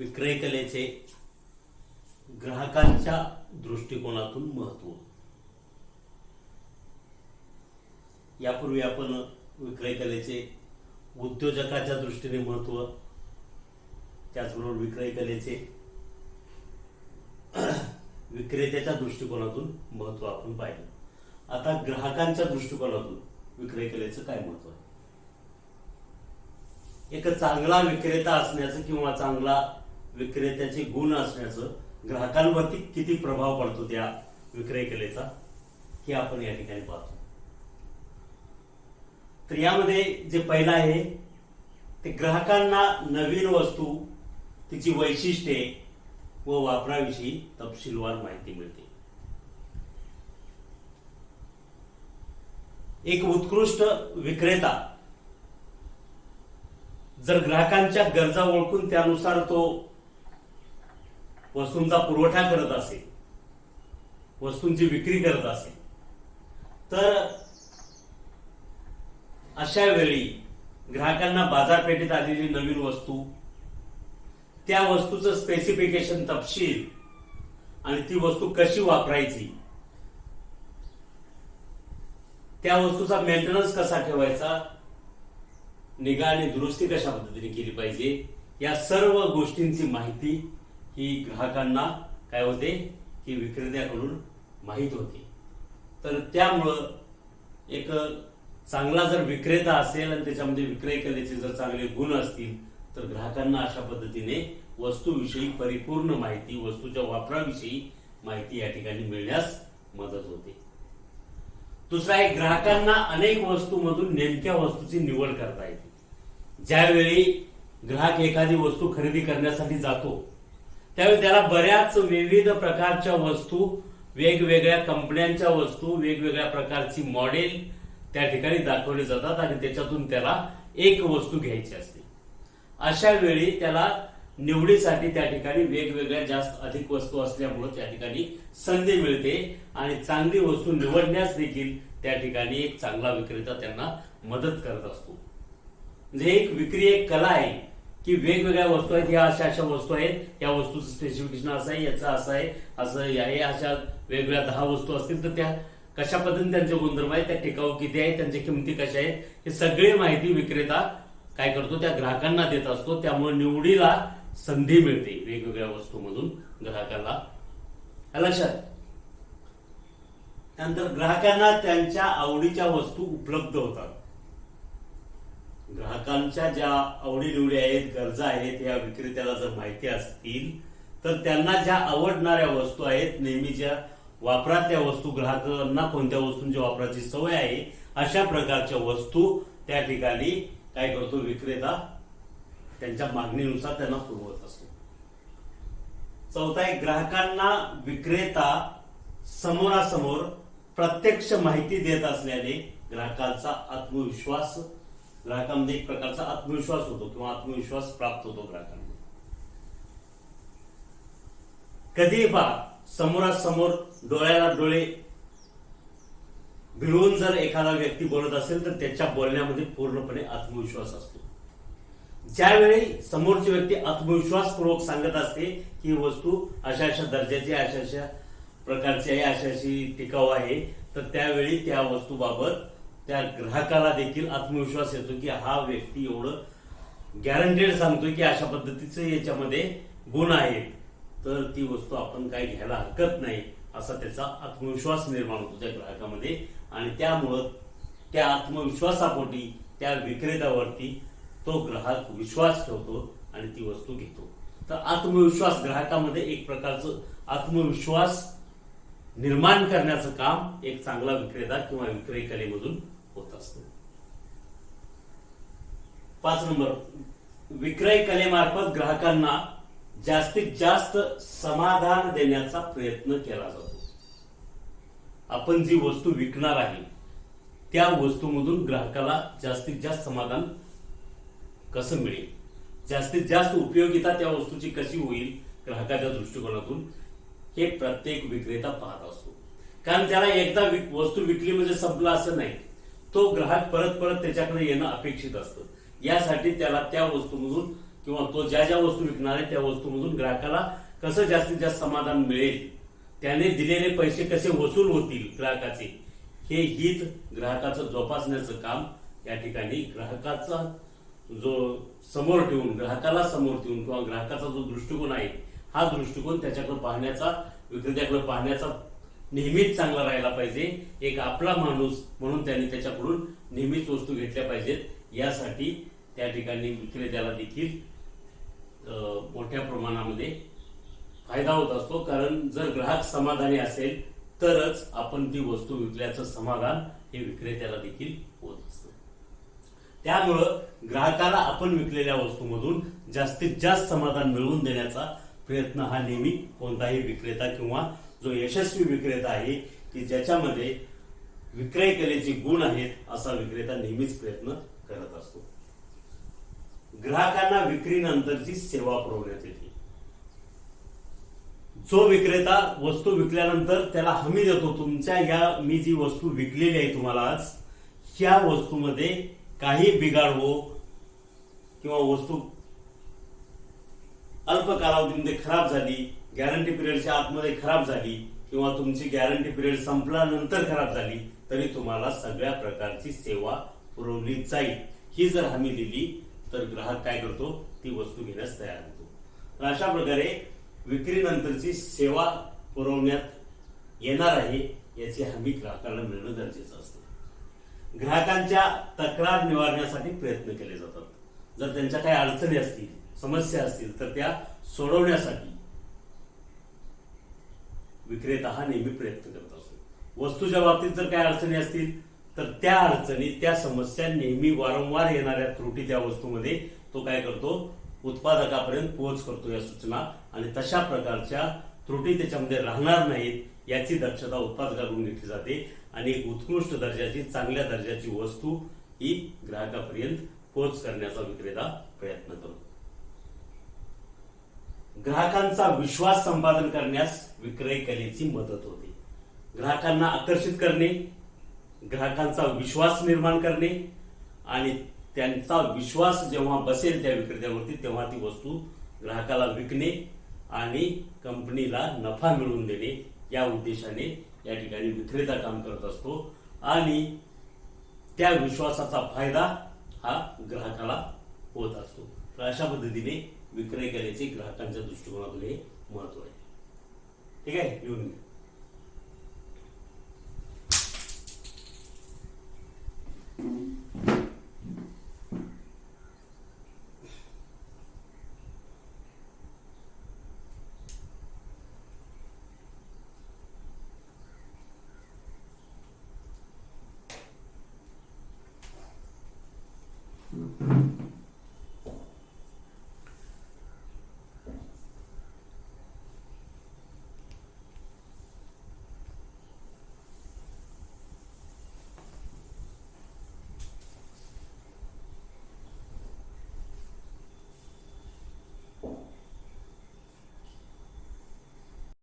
विक्रय कलेचे ग्राहकांच्या दृष्टिकोनातून महत्त्व यापूर्वी आपण विक्रय कलेचे उद्योजकाच्या दृष्टीने महत्त्व त्याचबरोबर विक्रय कलेचे विक्रेत्याच्या दृष्टिकोनातून महत्त्व आपण पाहिलं. आता ग्राहकांच्या दृष्टिकोनातून विक्रय कलेचं काय महत्त्व आहे? एक चांगला विक्रेता असण्याचं किंवा चांगला विक्रेत्याचे गुण असण्याचं ग्राहकांवरती किती प्रभाव पडतो त्या विक्रय कलेचा हे आपण या ठिकाणी पाहतो. तर यामध्ये जे पहिलं आहे ते ग्राहकांना नवीन वस्तू तिची वैशिष्ट्ये व वापराविषयी तपशीलवार माहिती मिळते. एक उत्कृष्ट विक्रेता जर ग्राहकांच्या गरजा ओळखून त्यानुसार तो वस्तूंचा पुरवठा करत असेल वस्तूंची विक्री करत असेल तर अशा वेळी ग्राहकांना बाजारपेठेत आलेली नवीन वस्तू त्या वस्तूचं स्पेसिफिकेशन तपशील आणि ती वस्तू कशी वापरायची त्या वस्तूचा मेंटेनन्स कसा ठेवायचा निगा आणि दुरुस्ती कशा पद्धतीने केली पाहिजे या सर्व गोष्टींची माहिती ही ग्राहकांना काय होते? की विक्रेत्याकडून माहीत होते. तर त्यामुळं एक चांगला जर विक्रेता असेल आणि त्याच्यामध्ये विक्रय कलेचे जर चांगले गुण असतील तर ग्राहकांना अशा पद्धतीने वस्तूविषयी परिपूर्ण माहिती वस्तूच्या वापराविषयी माहिती या ठिकाणी मिळण्यास मदत होते. दुसरा आहे ग्राहकांना अनेक वस्तूमधून नेमक्या वस्तूची निवड करता येते. ज्यावेळी ग्राहक एखादी वस्तू खरेदी करण्यासाठी जातो त्यावेळी त्याला बऱ्याच विविध प्रकारच्या वस्तू वेगवेगळ्या कंपन्यांच्या वस्तू वेगवेगळ्या प्रकारची मॉडेल त्या ठिकाणी दाखवले जातात आणि त्याच्यातून त्याला एक वस्तू घ्यायची असते. अशा वेळी त्याला निवडीसाठी त्या ठिकाणी वेगवेगळ्या जास्त अधिक वस्तू असल्यामुळे त्या ठिकाणी संधी मिळते आणि चांगली वस्तू निवडण्यास देखील त्या ठिकाणी एक चांगला विक्रेता त्यांना मदत करत असतो. म्हणजे एक विक्री एक कला आहे. की वेगवेगळ्या वस्तू आहेत ह्या अशा अशा वस्तू आहेत या वस्तूचं स्पेसिफिकेशन असं आहे याचं असं आहे असं आहे अशा वेगवेगळ्या दहा वस्तू असतील तर त्या कशा पद्धतीने त्यांचे गुणधर्म आहेत त्या टिकाऊ किती आहेत त्यांच्या किमती कशा आहेत हे सगळी माहिती विक्रेता काय करतो त्या ग्राहकांना देत असतो. त्यामुळे निवडीला संधी मिळते वेगवेगळ्या वस्तूमधून ग्राहकाला लक्षात त्यानंतर ग्राहकांना त्यांच्या आवडीच्या वस्तू उपलब्ध होतात. ग्राहकांच्या ज्या आवडीनिवडी आहेत गरजा आहेत या विक्रेत्याला जर माहिती असतील तर त्यांना ज्या आवडणाऱ्या वस्तू आहेत नेहमीच्या वापरातल्या वस्तू ग्राहकांना कोणत्या वस्तूंची वापराची सवय आहे अशा प्रकारच्या वस्तू त्या ठिकाणी काय करतो विक्रेता? त्यांच्या मागणीनुसार त्यांना पुरवत असतो. चौथा एक ग्राहकांना विक्रेता समोरासमोर प्रत्यक्ष माहिती देत असल्याने ग्राहकांचा आत्मविश्वास ग्राहकांमध्ये एक प्रकारचा आत्मविश्वास होतो किंवा आत्मविश्वास प्राप्त होतो ग्राहकांना कधी पहा समोरासमोर डोळ्याला डोळे भिडवून जर एखादा व्यक्ती बोलत असेल तर त्याच्या बोलण्यामध्ये पूर्णपणे आत्मविश्वास असतो. ज्यावेळी समोरची व्यक्ती आत्मविश्वासपूर्वक सांगत असते की ही वस्तू अशा अशा दर्जाची अशा अशा प्रकारची आहे अशा अशी टिकाऊ आहे तर त्यावेळी त्या वस्तूबाबत त्या ग्राहकाला देखील आत्मविश्वास येतो की हा व्यक्ती एवढं गॅरंटेड सांगतो की अशा पद्धतीचे याच्यामध्ये गुण आहेत. तर ती वस्तू आपण काही घ्यायला हरकत नाही असा त्याचा आत्मविश्वास निर्माण होतो त्या ग्राहकामध्ये. आणि त्यामुळं त्या आत्मविश्वासापोटी त्या विक्रेत्यावरती तो ग्राहक विश्वास ठेवतो आणि ती वस्तू घेतो. तर आत्मविश्वास ग्राहकामध्ये एक प्रकारचं आत्मविश्वास निर्माण करण्याचं काम एक चांगला विक्रेता किंवा विक्रय कलेमधून होत असतो. पाच नंबर. विक्रय कलेमार्फत ग्राहकांना जास्तीत जास्त समाधान देण्याचा प्रयत्न केला जातो. आपण जी वस्तू विकणार आहे त्या वस्तूमधून ग्राहकाला जास्तीत जास्त समाधान कसं मिळेल? जास्तीत जास्त उपयोगिता त्या वस्तूची कशी होईल ग्राहकाच्या दृष्टिकोनातून? हे प्रत्येक विक्रेता पाहत असतो. कारण त्याला एकदा विक- वस्तू विकली म्हणजे संपला असं नाही. तो ग्राहक परत परत त्याच्याकडे येणं अपेक्षित असतं. यासाठी त्याला त्या वस्तूमधून किंवा तो ज्या ज्या वस्तू विकणार आहे त्या वस्तूमधून ग्राहकाला कसं जास्तीत जास्त समाधान मिळेल त्याने दिलेले पैसे कसे वसूल होतील ग्राहकाचे हे हित ग्राहकाचं जोपासण्याचं काम या ठिकाणी ग्राहकाचा जो समोर ठेवून ग्राहकाला समोर ठेवून किंवा ग्राहकाचा जो दृष्टिकोन आहे हा दृष्टिकोन त्याच्याकडे पाहण्याचा विक्रेत्याकडे पाहण्याचा नेहमीच चांगला राहिला पाहिजे. एक आपला माणूस म्हणून त्यांनी त्याच्याकडून नेहमीच वस्तू घेतल्या पाहिजेत. यासाठी त्या ठिकाणी विक्रेत्याला देखील मोठ्या प्रमाणामध्ये फायदा होत असतो. कारण जर ग्राहक समाधानी असेल तरच आपण ती वस्तू विकल्याचं समाधान हे विक्रेत्याला देखील होत असतं. त्यामुळं ग्राहकाला आपण विकलेल्या वस्तूमधून जास्तीत जास्त समाधान मिळवून देण्याचा प्रयत्न हा नेहमी कोणताही विक्रेता किंवा जो यशस्वी विक्रेता आहे की ज्याच्यामध्ये विक्रय कलेचे गुण आहेत असा विक्रेता नेहमीच प्रयत्न करत असतो. ग्राहकांना विक्रीनंतरची सेवा पुरवण्यात येते. जो विक्रेता वस्तू विकल्यानंतर त्याला हमी देतो तुमच्या या मी जी वस्तू विकलेली आहे तुम्हाला आज ह्या वस्तूमध्ये काही बिघाड हो किंवा वस्तू अल्प कालावधीमध्ये खराब झाली गॅरंटी पिरियडच्या आतमध्ये खराब झाली किंवा तुमची गॅरंटी पिरियड संपल्यानंतर खराब झाली तरी तुम्हाला सगळ्या प्रकारची सेवा पुरवली जाईल. ही जर हमी दिली तर ग्राहक काय करतो? ती वस्तू घेण्यास तयार होतो. तर अशा प्रकारे विक्रीनंतरची सेवा पुरवण्यात येणार आहे याची हमी ग्राहकाला मिळणं गरजेचं असतं. ग्राहकांच्या तक्रार निवारण्यासाठी प्रयत्न केले जातात. जर त्यांच्या काही अडचणी असतील समस्या असतील तर त्या सोडवण्यासाठी विक्रेता हा नेहमी प्रयत्न करत असतो. वस्तूच्या बाबतीत जर काही अडचणी असतील तर त्या अडचणी त्या समस्या नेहमी वारंवार येणाऱ्या त्रुटी त्या वस्तूमध्ये तो काय करतो? उत्पादकापर्यंत पोहोच करतो या सूचना आणि तशा प्रकारच्या त्रुटी त्याच्यामध्ये राहणार नाहीत याची दक्षता उत्पादकाकडून घेतली जाते आणि उत्कृष्ट दर्जाची चांगल्या दर्जाची वस्तू ही ग्राहकापर्यंत पोच करण्याचा विक्रेता प्रयत्न करतो ग्राहकांचा विश्वास संपादन करण्यास विक्रय कलेची मदत होते. ग्राहकांना आकर्षित करणे ग्राहकांचा विश्वास निर्माण करणे आणि त्यांचा विश्वास जेव्हा बसेल त्या विक्रेत्यावरती तेव्हा ती वस्तू ग्राहकाला विकणे आणि कंपनीला नफा मिळवून देणे या उद्देशाने या ठिकाणी विक्रेता काम करत असतो आणि त्या विश्वासाचा फायदा हा ग्राहकाला होत असतो. तर अशा पद्धतीने विक्रय कलेचे ग्राहकांच्या दृष्टिकोनातून हे महत्त्व आहे. ठीक आहे? लिहून घ्या.